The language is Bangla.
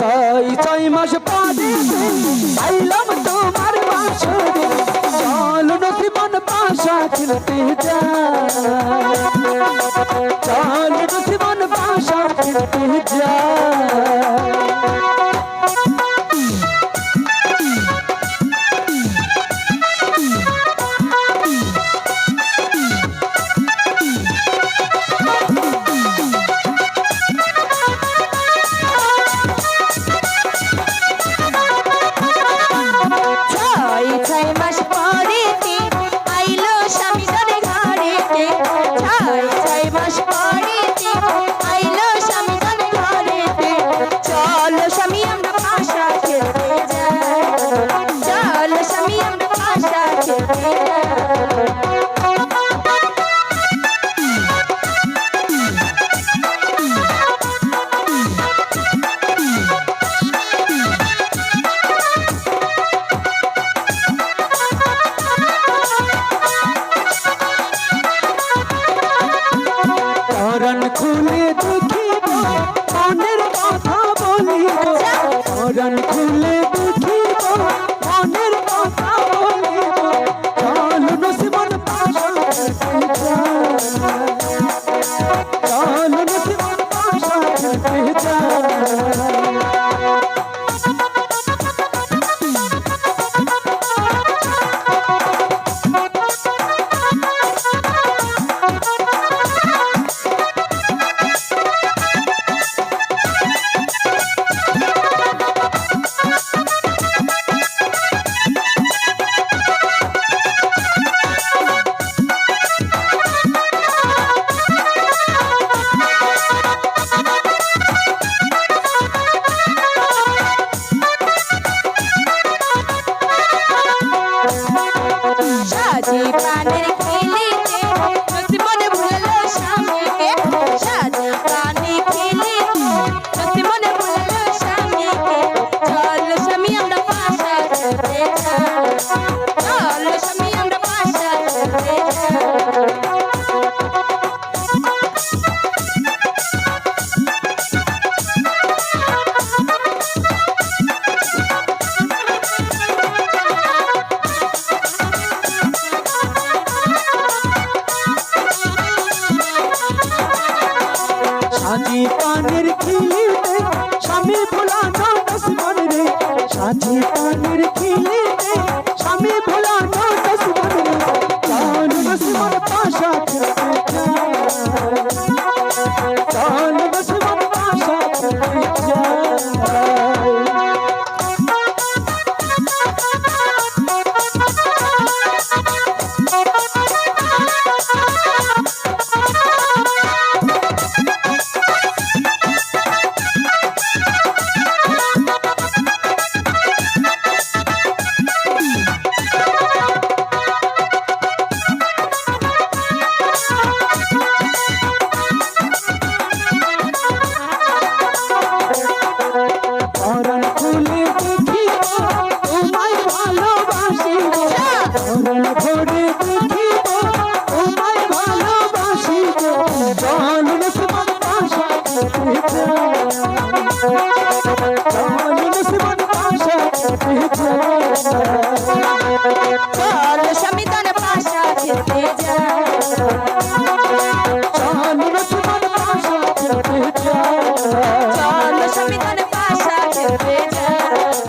ছয় ছয় মাস পরে আইলাম তোমার পাশে চলো নসিবন পাশা খেলতে যা। খুলে দেখিব মনের কথা বলিব মরণ আচ্ছা। খুলে পানের খিলিতে স্বামী ভোলা নাম রে। সাথে পানের খিলিতে তার